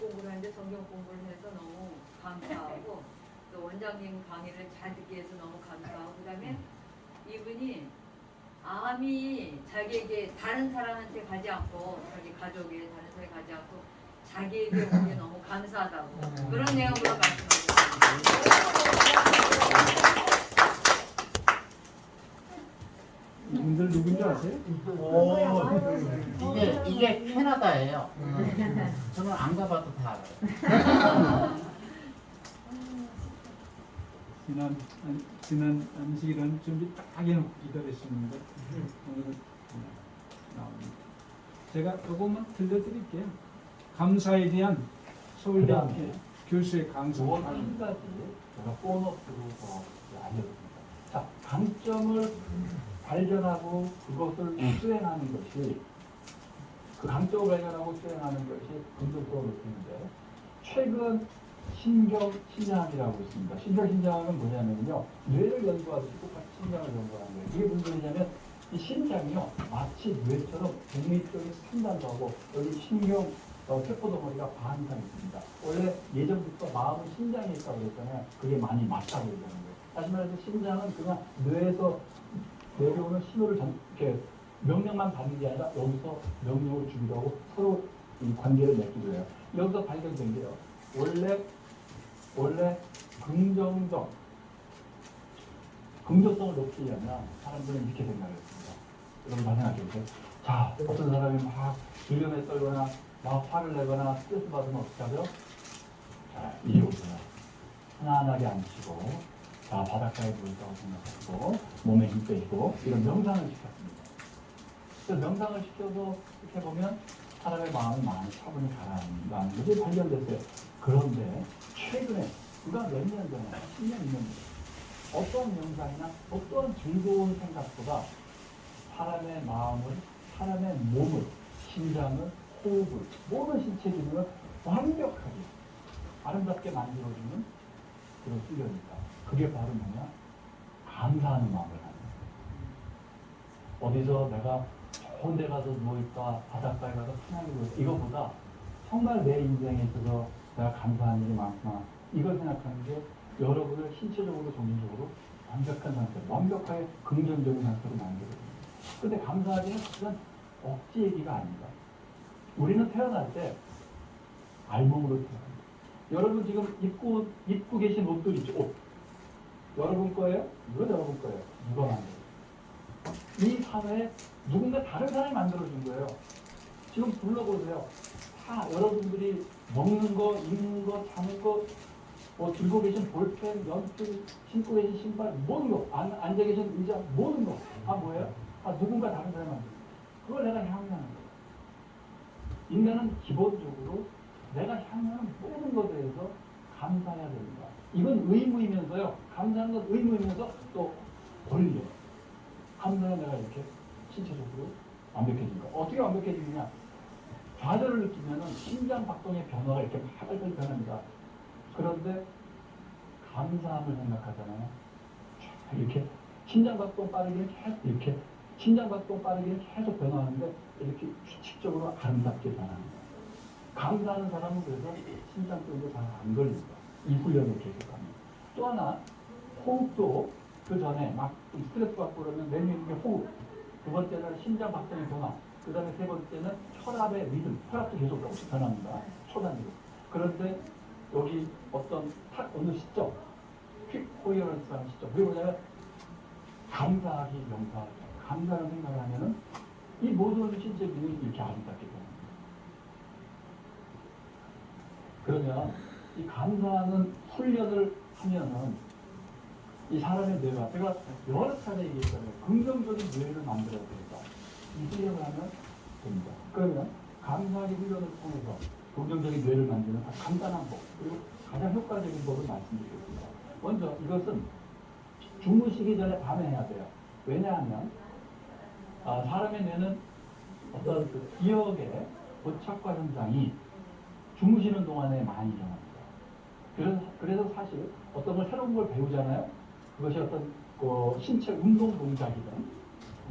공부를 하는데 성경 공부를 해서 너무 감사하고 또 원장님 강의를 잘 듣게 해서 너무 감사하고 그다음에 이분이 암이 자기에게 다른 사람한테 가지 않고 자기 가족에 다른 사람에 가지 않고 자기에게 온게 너무 감사하다고 그런 내용으로 말씀하셨습니다. 분들 누군지 아세요? 이게 이게 캐나다예요. 저는 안 가봐도 다 알아요. 지난 안- 지난 안식일은 준비 딱 해놓고 기다렸습니다. 오늘은 나옵니다. 제가 조금만 들려드릴게요. 감사에 대한 서울대학교 교수의 강사. 가지 제가 보너스로 더 알려드립니다. 자, 강점을 발견하고 그것을 수행하는 것이 그 강점을 발견하고 수행하는 것이 긍정적으로 느끼는데 최근 신경 신장이라고 있습니다. 신경 신장은 뭐냐면요 뇌를 연구하듯이 똑같이 신장을 연구하는 거예요. 이게 무슨 소리냐면 이 신장이요 마치 뇌처럼 독립적인 판단도 하고 여기 신경 어, 세포 덩어리가 반 이상 있습니다. 원래 예전부터 마음은 신장에 있다고 그랬잖아요. 그게 많이 맞다고 얘기하는 거예요. 다시 말해서 신장은 그냥 뇌에서 내려오는 신호를 전, 이렇게 명령만 받는 게 아니라 여기서 명령을 주기도 하고 서로 이 관계를 맺기도 해요. 여기서 발견된 게요. 원래 원래 긍정적 긍정성을 높이려면 사람들은 이렇게 생각을 했습니다. 여러분 다 생각해 보세요. 자, 어떤 사람이 막 주변에 떨거나 막 화를 내거나 스트레스 받으면 어떻게 하죠? 자, 이리 오세요. 편안하게 앉히고, 자, 바닷가에 누워있다고 생각하고, 몸에 힘 빼시고, 이런 명상을 시켰습니다. 그래서 명상을 시켜서 이렇게 보면 사람의 마음이 많이 차분히 가라앉는 것이 발견됐어요. 그런데 최근에, 그가 몇 년 전에, 10년, 2년 전에, 어떤 명상이나 어떤 즐거운 생각보다 사람의 마음을, 사람의 몸을, 심장을, 호흡을, 모든 신체 기능을 완벽하게 아름답게 만들어주는 그런 훈련이다. 그게 바로 뭐냐? 감사하는 마음을 갖는 거예요. 어디서 내가 좋은 데 가서 누워있다, 바닷가에 가서 누워있다. 이거보다 정말 내 인생에 있어서 내가 감사한 일이 많구나. 이걸 생각하는 게 여러분을 신체적으로, 정신적으로 완벽한 상태, 완벽하게 긍정적인 상태로 만들어요. 근데 감사하기는 사실은 억지 얘기가 아닙니다. 우리는 태어날 때 알몸으로 태어납니다. 여러분 지금 입고 입고 계신 옷들 있죠? 옷. 여러분 거예요? 이건 여러분 거예요. 누가 만들어요? 이 사회에 누군가 다른 사람이 만들어준 거예요. 지금 불러보세요. 다 여러분들이 먹는 거, 입는 거, 자는 거, 뭐 들고 계신 볼펜, 연필, 신고 계신 신발, 모든 거, 앉, 앉아 계신 의자, 모든 거. 다 뭐예요? 다 누군가 다른 사람이 만들어요. 그걸 내가 향유하는 거예요. 인간은 기본적으로 내가 향하는 모든 것에 대해서 감사해야 됩니다. 이건 의무이면서요. 감사하는 건 의무이면서 또 권리. 감사해 내가 이렇게 신체적으로 완벽해진다. 어떻게 완벽해지느냐? 좌절을 느끼면 심장 박동의 변화가 이렇게 빨리 변합니다. 그런데 감사함을 생각하잖아요. 쫙 이렇게 심장 박동 빠르기는 계속 이렇게 심장 박동 빠르기는 계속 변화하는데 이렇게 규칙적으로 아름답게 변합니다. 감사하는 사람은 그래서 심장병도 잘안 걸립니다. 이 훈련을 계속합니다. 또 하나 호흡도 그 전에 막좀 스트레스 받고 그러면 내리는 게 호흡. 두 번째는 심장 박동의 변화. 그 다음에 세 번째는 혈압의 리듬. 혈압도 계속 조금씩 변합니다. 초단위로. 그런데 여기 어떤 탁 어느 시점, 퀵 호이어런스라는 시점. 그게 뭐냐면 감사하기 명사하기. 감사하는 생각을 하면은 이 모든 신체 기능이 이렇게 아름답게 변합니다. 그러면 이 감사하는 훈련을 하면은 이 사람의 뇌가 제가 여러 차례 얘기했잖아요. 긍정적인 뇌를 만들어야 됩니다. 이 훈련을 하면 됩니다. 그러면 감사하기 훈련을 통해서 긍정적인 뇌를 만드는 간단한 법 그리고 가장 효과적인 법을 말씀드리겠습니다. 먼저 이것은 주무시기 전에 밤에 해야 돼요. 왜냐하면 아, 사람의 뇌는 어떤 그 기억의 고착화 현상이 주무시는 동안에 많이 일어납니다. 그래서, 그래서 사실 어떤 걸 새로운 걸 배우잖아요. 그것이 어떤 그 신체 운동 동작이든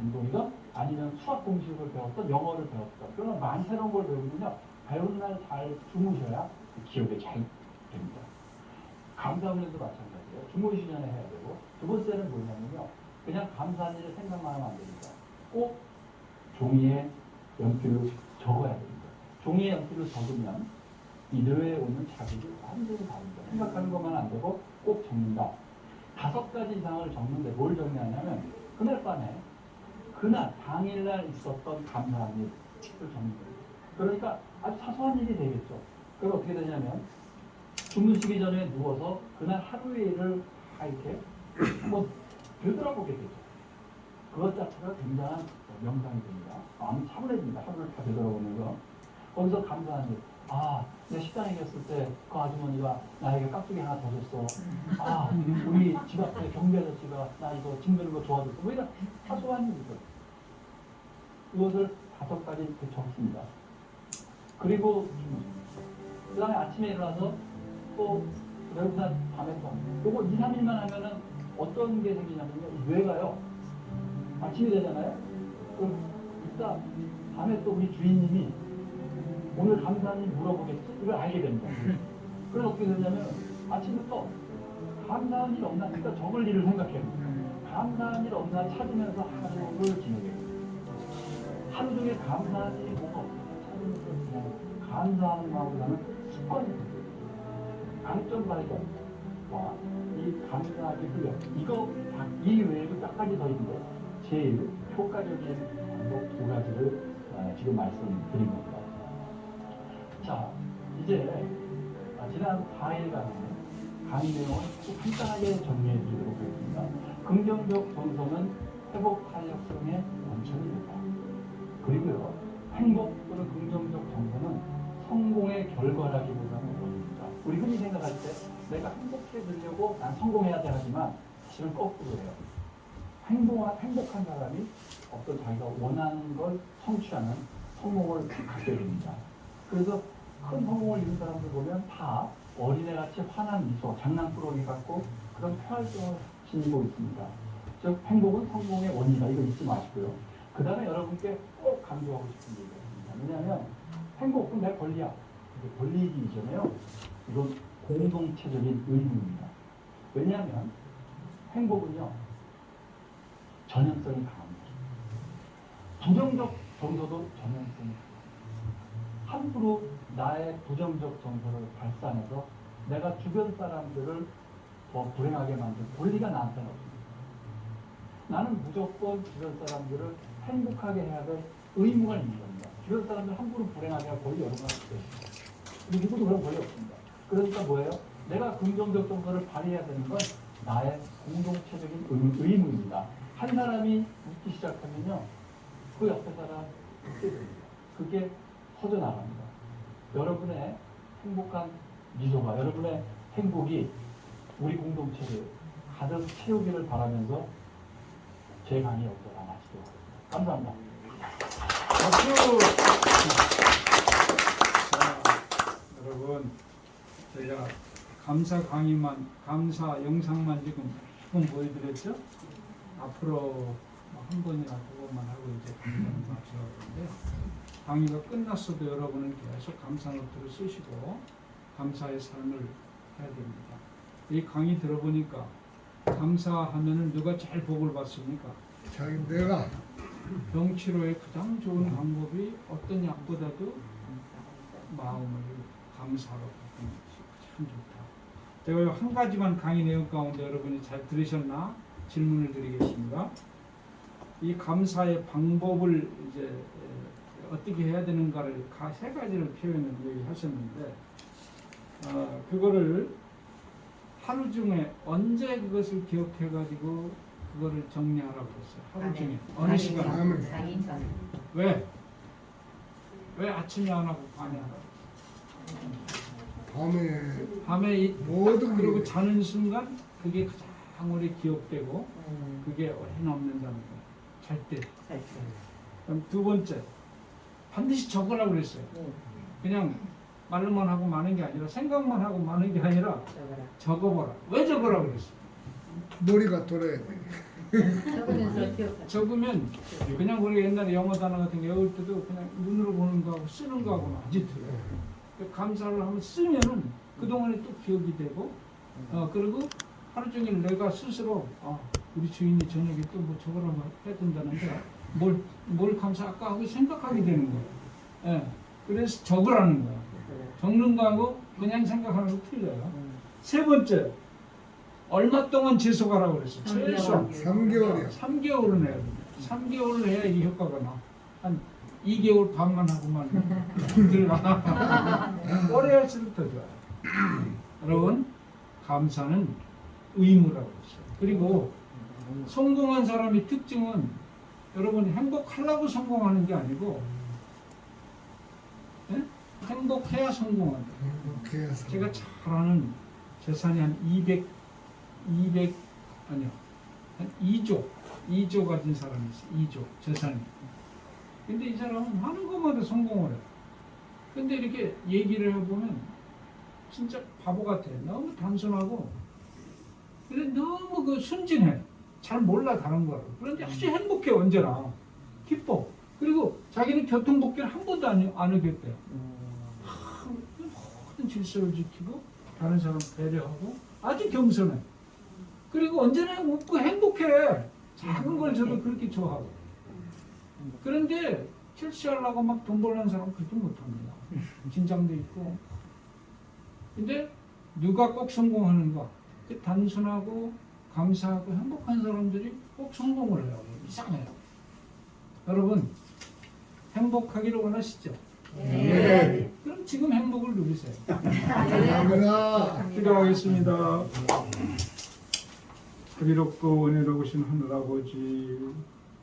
운동이든 아니면 수학 공식을 배웠던 영어를 배웠던 그런 많이 새로운 걸 배우면요 배운 날 잘 주무셔야 기억에 잘 됩니다. 감사문에도 마찬가지예요. 주무시기 전에 해야 되고 두 번째는 뭐냐면요. 그냥 감사한 일을 생각만 하면 안 됩니다. 꼭 종이에 연필로 적어야 됩니다. 종이에 연필로 적으면 이 뇌에 오는 자극이 완전히 다릅니다. 생각하는 것만 안 되고 꼭 적는다. 다섯 가지 이상을 적는데 뭘 적냐면 그날 밤에 그날 당일날 있었던 감사한 일을 적는 거예요. 그러니까 아주 사소한 일이 되겠죠. 그럼 어떻게 되냐면 주무시기 전에 누워서 그날 하루의 일을 다 이렇게 한번 되돌아보게 되죠. 그것 자체가 굉장한 명상이 됩니다. 마음이 차분해집니다. 하루를 다 되돌아보면서 거기서 감사한 일. 아, 내 식당에 갔을 때 그 아주머니가 나에게 깍두기 하나 더 줬어. 아, 우리 집 앞에 경비 아저씨가 나 이거 짐 드는 거 도와줬어. 뭐 이런 사소한 일이죠. 이것을 다섯 가지 이렇게 적습니다. 그리고 그 다음에 아침에 일어나서 또 외국산 밤에 또 요거 2, 3일만 하면은 어떤 게 생기냐면요. 이 뇌가요. 아침이 되잖아요. 그럼 이따 밤에 또 우리 주인님이 오늘 감사한 일 물어보겠지? 이걸 알게 됩니다. 그래서 어떻게 되냐면 아침부터 감사한 일 없나? 그러니까 적을 일을 생각해요. 감사한 일 없나 찾으면서 하루를 지내게 돼요. 하루 종일 감사한 일이 뭐가 없을까 찾으면서 그냥 감사하는 마음으로 하는 습관이 돼요. 강점 발견과 이 감사하기 훈련 이거 다- 이 외에도 몇 가지 더 있는데 제일 효과적인 방법 두 가지를 어, 지금 말씀드린 겁니다. 자 이제 아, 지난 4일간의 강의 내용을 좀 간단하게 정리해 드리도록 하겠습니다. 긍정적 정서는 회복 탄력성의 원천입니다. 그리고요 행복 또는 긍정적 정서는 성공의 결과라기보다는 원인입니다. 우리 흔히 생각할 때 내가 행복해지려고 난 성공해야 돼 하지만 사실은 거꾸로예요. 행복한, 행복한 사람이 어떤 자기가 원하는 걸 성취하는 성공을 갖게 됩니다. 그래서 큰 성공을 이룬 사람들 보면 다 어린애같이 환한 미소, 장난꾸러기 같고 그런 쾌활성을 지니고 있습니다. 즉 행복은 성공의 원인이다. 이거 잊지 마시고요. 그 다음에 여러분께 꼭 강조하고 싶은 얘기가 있습니다. 왜냐하면 행복은 내 권리야. 권리이기 이전에요. 이건 공동체적인 의무입니다. 왜냐하면 행복은요 전형성이 강합니다. 부정적 정서도 전형성이 강합니다. 함부로 나의 부정적 정서를 발산해서 내가 주변 사람들을 더 불행하게 만든 권리가 나한테는 없습니다. 나는 무조건 주변 사람들을 행복하게 해야 될 의무가 있는 겁니다. 주변 사람들 함부로 불행하게 할 권리 여러분 없어요. 우리 누구도 그런 권리 없습니다. 그러니까 뭐예요? 내가 긍정적 정서를 발휘해야 되는 건 나의 공동체적인 의- 의무입니다. 한 사람이 웃기 시작하면요, 그 옆에 사람 웃게 됩니다. 그게 퍼져나갑니다. 여러분의 행복한 미소가, 여러분의 행복이 우리 공동체를 가득 채우기를 바라면서 제 강의 여기서 다 마치도록 하겠습니다. 감사합니다. 여러분, 제가 감사 강의만, 감사 영상만 지금 조금 보여드렸죠? 앞으로 뭐한 번이나 두 번만 하고 이제 하는데 강의가 끝났어도 여러분은 계속 감사 노트를 쓰시고 감사의 삶을 해야 됩니다. 이 강의 들어보니까 감사하면은 누가 제일 복을 받습니까? 자기 내가 병치료의 가장 좋은 방법이 어떤 약보다도 마음을 감사로 바꾸는 것이 참 좋다. 제가 한 가지만 강의 내용 가운데 여러분이 잘 들으셨나 질문을 드리겠습니다. 이 감사의 방법을 이제 에, 어떻게 해야 되는가를 가- 세 가지를 표현을 얘기하셨는데 어, 그거를 하루 중에 언제 그것을 기억해가지고 그거를 정리하라고 했어요. 하루 중에 어느 시간? 자기 전. 왜? 왜 아침에 안 하고 밤에 하라고? 밤에 밤에 이, 모든 그리고 게 자는 순간 그게 가장 오래 기억되고 음, 그게 오래 남는다는 거예요. 잘 때. 잘 때. 그럼 두 번째 반드시 적으라고 그랬어요. 음, 그냥 말로만 하고 마는 게 아니라 생각만 하고 마는 게 아니라. 적어보라. 왜 적으라고 그랬어요? 머리가 돌아야 돼. 적으면서 기억하죠. 적으면 그냥 우리 옛날에 영어 단어 같은 게 외울 때도 그냥 눈으로 보는 거하고 쓰는 거하고는 아주 틀려요. 감사를 하면 쓰면은 그동안에 또 기억이 되고 어 그리고 하루 종일 내가 스스로 아 우리 주인이 저녁에 또 뭐 저거라고 해야 된다는데 뭘, 뭘 감사할까 하고 생각하게 되는 거예요. 예. 그래서 적으라는 거예요. 적는 거하고 그냥 생각하는 거 틀려요. 세 번째 얼마 동안 지속하라고 그랬어. 최소한 3개월이요. 3개월은 해야 돼. 3개월을 해야 이 효과가 나. 한 2개월 반만 하고만 들어가. 오래 할수록 더 좋아요. 여러분, 감사는 의무라고 했어요. 그리고 성공한 사람의 특징은 여러분 행복하려고 성공하는 게 아니고 예? 행복해야 성공한다. 행복해서. 제가 잘 아는 재산이 한 200, 200 아니요, 한 2조, 2조 가진 사람이 있어요. 2조 재산이. 근데 이 사람은 하는 것마다 성공을 해. 근데 이렇게 얘기를 해보면 진짜 바보 같아. 너무 단순하고, 근데 너무 그 순진해. 잘 몰라 다른 거를. 그런데 아주 행복해 언제나. 기뻐. 그리고 자기는 교통복귀를 한 번도 안, 안 어겼대요. 모든 질서를 지키고 다른 사람 배려하고 아주 겸손해. 그리고 언제나 웃고 행복해. 작은 걸 줘도 그렇게 좋아하고. 그런데 출시하려고 막 돈 벌는 사람은 그렇게 못합니다. 긴장도 있고. 근데 누가 꼭 성공하는가? 그 단순하고 감사하고 행복한 사람들이 꼭 성공을 해요. 이상해요. 여러분 행복하기를 원하시죠? 네. 그럼 지금 행복을 누리세요. 감사합니다. 기도하겠습니다. 자비롭고 은혜로우신 하늘 아버지,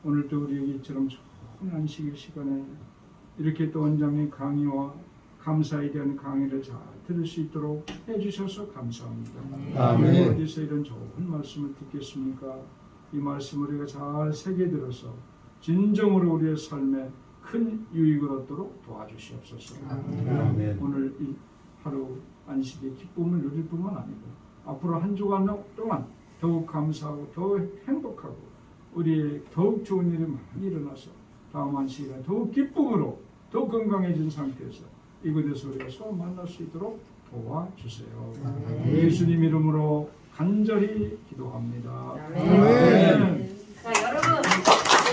오늘도 우리에게 이처럼 좋은 안식의 시간에 이렇게 또 원장의 강의와 감사에 대한 강의를 잘 들을 수 있도록 해주셔서 감사합니다. 아멘. 어디서 이런 좋은 말씀을 듣겠습니까? 이 말씀을 우리가 잘 새겨들어서 진정으로 우리의 삶에 큰 유익을 얻도록 도와주시옵소서. 아멘. 오늘 이 하루 안식의 기쁨을 누릴 뿐만 아니고 앞으로 한 주간 동안 더욱 감사하고 더욱 행복하고 우리의 더욱 좋은 일이 많이 일어나서 다음 안식일에 더욱 기쁨으로 더욱 건강해진 상태에서 이곳에서 우리가 서로 만날 수 있도록 도와주세요. 예수님 이름으로 간절히 기도합니다. 아멘. 아멘.